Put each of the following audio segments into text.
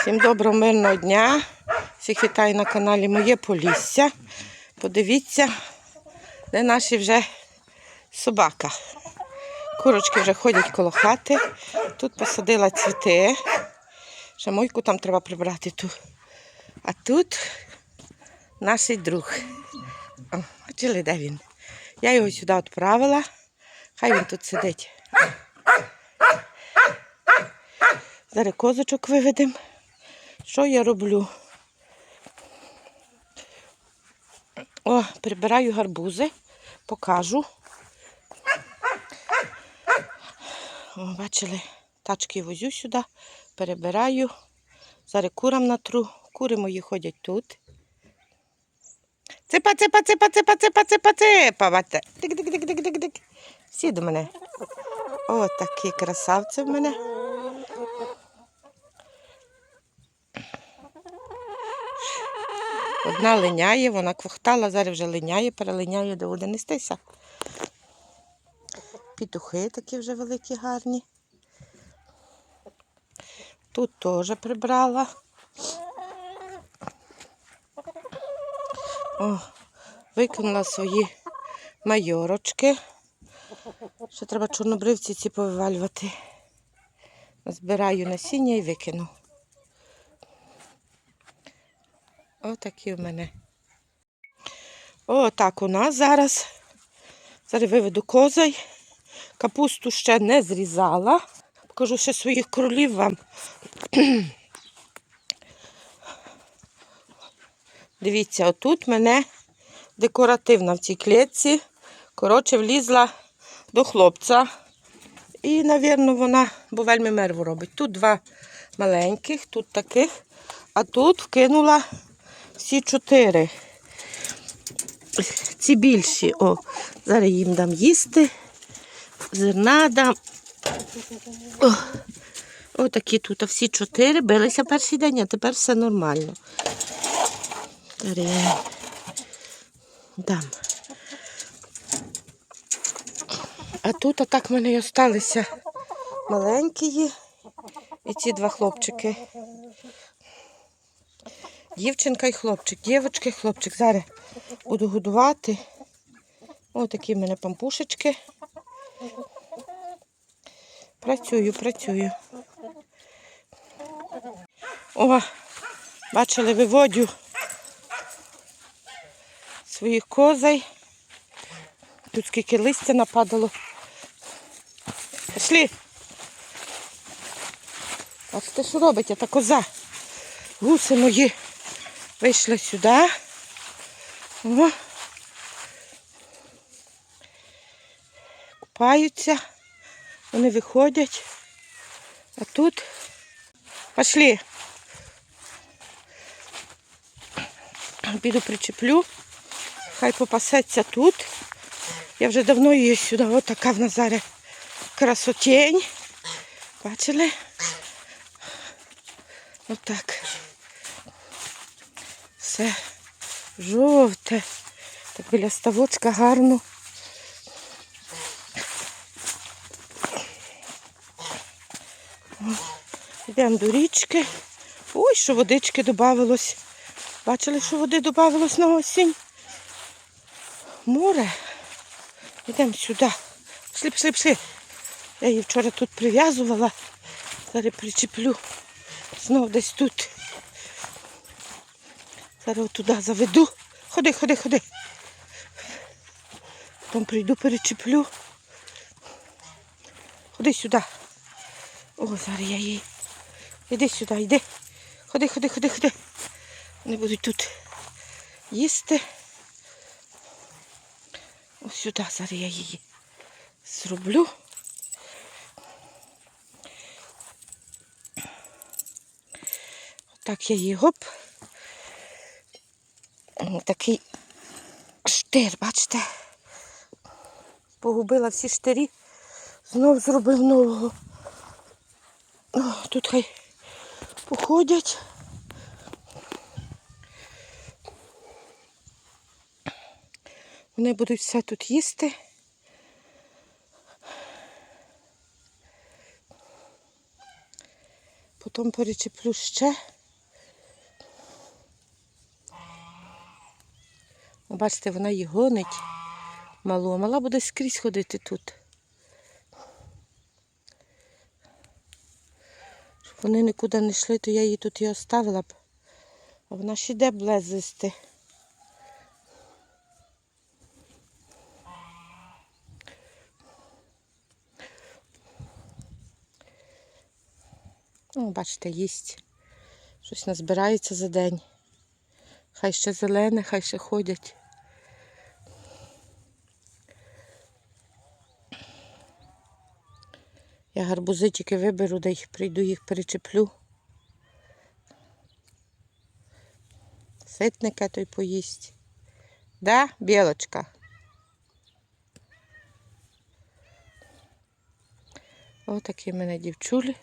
Всім доброго мирного дня. Всіх вітаю на каналі Моє Полісся. Подивіться, де наші вже собака. Курочки вже ходять коло хати. Тут посадила цвіти. Ще мойку там треба прибрати ту. А тут наш друг. О, бачили, де він? Я його сюди відправила. Хай він тут сидить. Зараз козочок виведемо. Що я роблю? О, прибираю гарбузи, покажу. О, бачили, тачки возю сюди, перебираю. Зараз курам натру. Кури мої ходять тут. Ципа, ципа, ципа, ципа, ципа, ципа, ципа. бате. Тик-тик-тик-тик-тик-тик. Всі до мене. О, такі красавці в мене. Одна линяє, вона квахтала, зараз вже линяє, перелиняє, де буде нестися. Петухи такі вже великі, гарні. Тут теж прибрала. О, викинула свої майорочки. Ще треба чорнобривці ці повивалювати. Збираю насіння і викину. Отакі в мене. О, так у нас зараз. Зараз виведу козай. Капусту ще не зрізала. Покажу ще своїх кролів вам. Дивіться, отут мене декоративна в цій клітці. Коротше, влізла до хлопця. І, мабуть, вона, бо вельми мерву робить. Тут два маленьких, тут таких, а тут вкинула всі чотири. Ці більші. О, зараз їм дам їсти. Зерна дам. О, отакі тут всі чотири. Билися перший день, а тепер все нормально. Зараз я дам. А тут отак в мене і залишилися маленькі і ці два хлопчики. Дівчинка і хлопчик. Дівчинка і хлопчик. Зараз буду годувати. Ось такі в мене пампушечки. Працюю, працюю. О, бачили, виводю своїх козей. Тут скільки листя нападало. Пішли. Бачите, що робить, та коза. Гуси мої вийшли сюди. О. Купаються. Вони виходять. А тут пішли. Піду причеплю. Хай попасеться тут. Я вже давно її сюди. Ось така в нас зараз красотень. Бачили? Отак. Все жовте. Так біля ставочка гарно. Йдемо до річки. Ой, що водички додавалось. Бачили, що води додавалось на осінь? Море. Йдемо сюди. Пішли, пішли, пішли. Я її вчора тут прив'язувала. Зараз причеплю. Знов десь тут. Зараз туди заведу. Ходи, ходи, ходи. Потім прийду, перечеплю. Ходи сюди. О, зараз я її. Іди сюди, йди. Ходи, ходи, ходи, ходи. Вони будуть тут їсти. Ось сюди зараз я її зроблю. Так я її гоп. Такий штир, бачите? Погубила всі штирі, знов зробив нового. О, тут хай походять. Вони будуть все тут їсти. Потім перечеплю ще. Бачите, вона її гонить малу, а мала буде скрізь ходити тут. Щоб вони нікуди не йшли, то я її тут і оставила б. А вона ж іде близисти. Ну, бачите, їсть. Щось назбирається за день. Хай ще зелене, хай ще ходять. Я гарбузи тільки виберу, де їх прийду, їх перечеплю. Ситника той поїсть. Да, білочка? Отакі в мене дівчулі.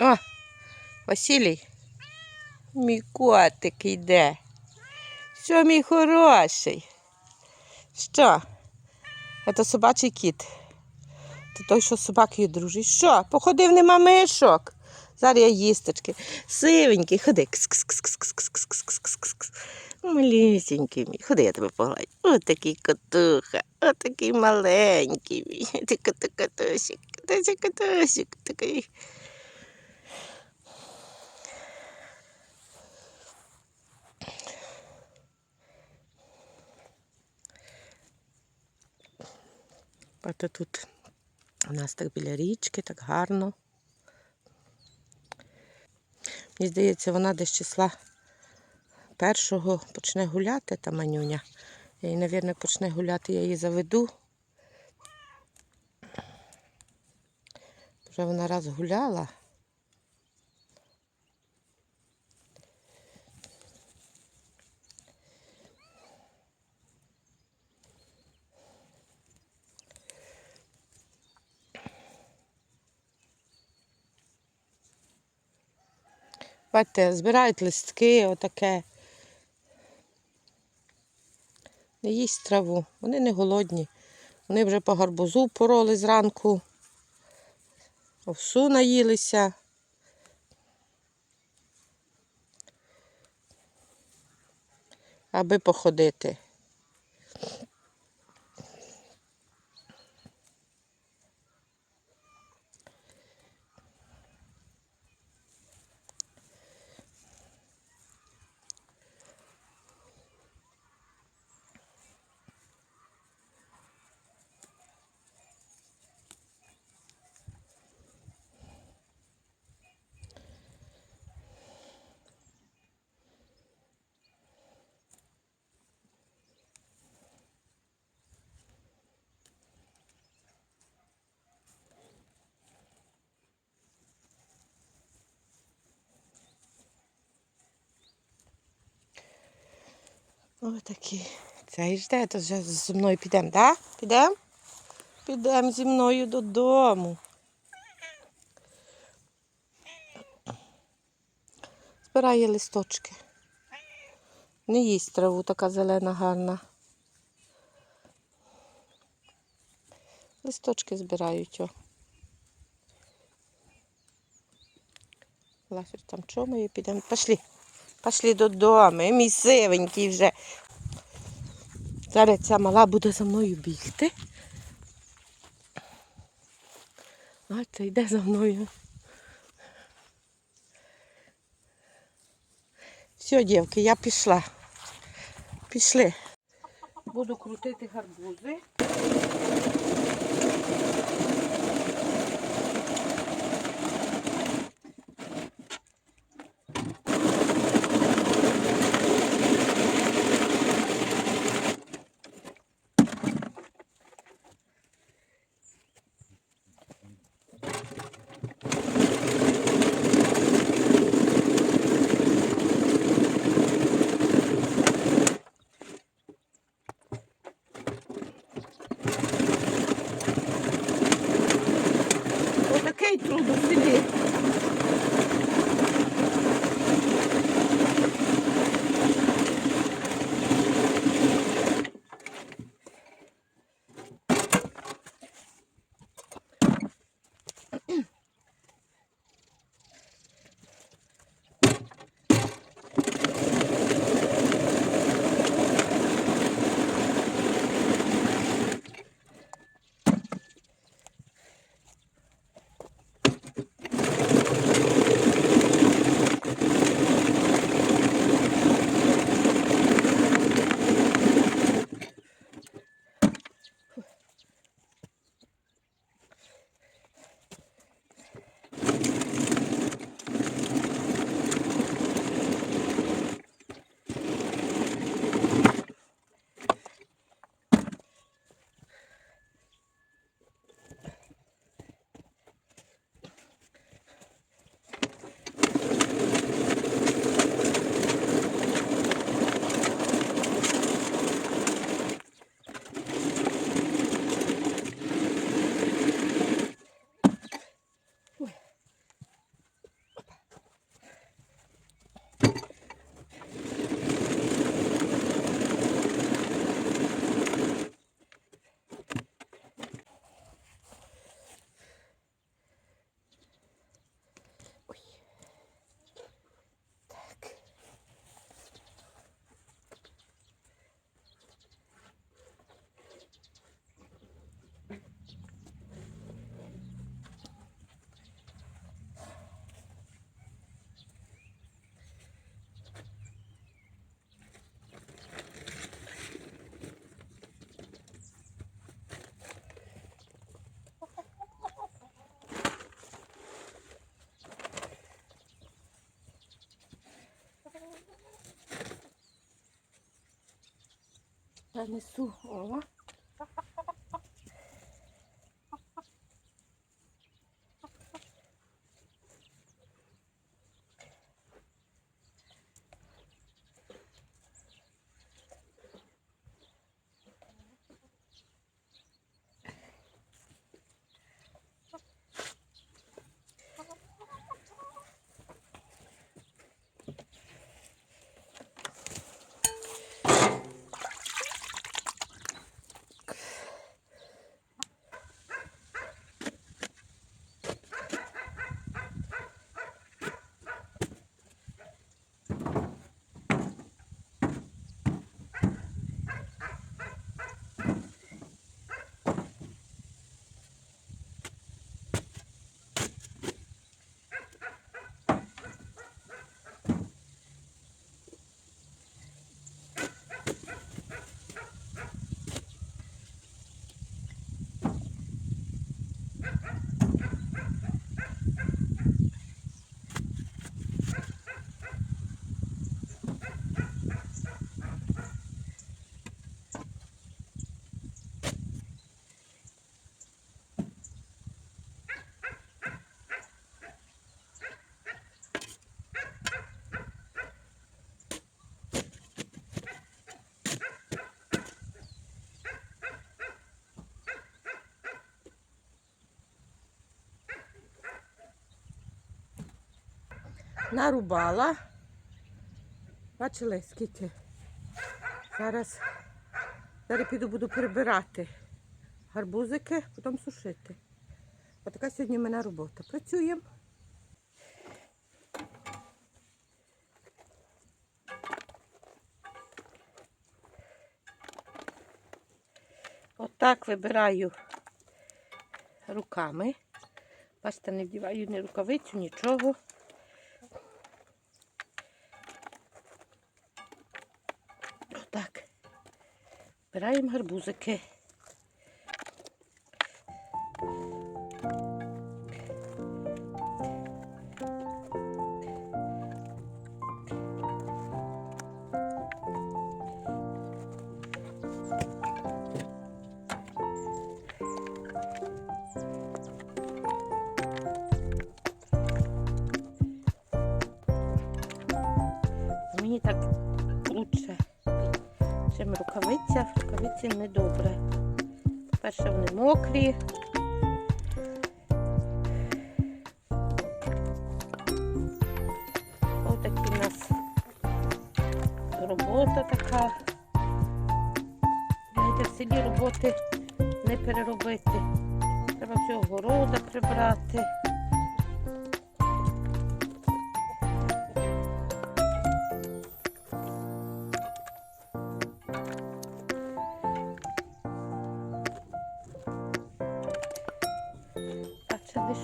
О, Василій. Мій котик йде. Що, мій хороший? Що? Це собачий кіт. Це той, що з собакою дружить. Що? Походив, нема мишок. Зараз я їстечки. Сивенький, ходи. Малісінький мій. Ходи, я тебе погладю. Ось такий котуха, ось такий маленький мій. Ти котушик, котушик, котушик. такий. Бачите, тут у нас так біля річки, так гарно. Мені здається, вона десь числа першого почне гуляти, та манюня. Її, мабуть, почне гуляти, я її заведу. Вже вона раз гуляла. Бачите, збирають листки, отаке. Не їсть траву, вони не голодні. Вони вже по гарбузу пороли зранку, овсу наїлися. Аби походити. Ось такі. Цей жде, то вже зі мною підемо, так? Да? Підемо? Підемо зі мною додому. Збирає листочки. Не їсть траву, така зелена гарна. Листочки збирають. О. Лафір там чомає, підемо. Пішли. Пішли додому, мій сивенький вже. Зараз ця мала буде за мною бігти. А це йде за мною. Все, дівки, я пішла. Пішли. Буду крутити гарбузи. Занесу. О. нарубала. Бачили, скільки? Зараз, зараз піду буду прибирати гарбузики, потім сушити. Отака сьогодні в мене робота. Працюємо. Отак вибираю руками. Бачите, не вдіваю ні рукавицю, нічого. Збираємо гарбузики. Мені так лучше, чим рукавиця. Рукавиці не добре. Перше вони мокрі. Ось такі в нас робота така. Знаєте, в селі роботи не переробити. Треба всього города прибрати.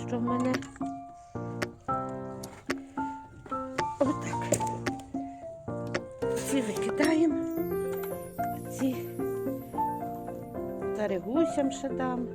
Що в мене? Отак. Ці викидаємо. Ці таригусям ще дам.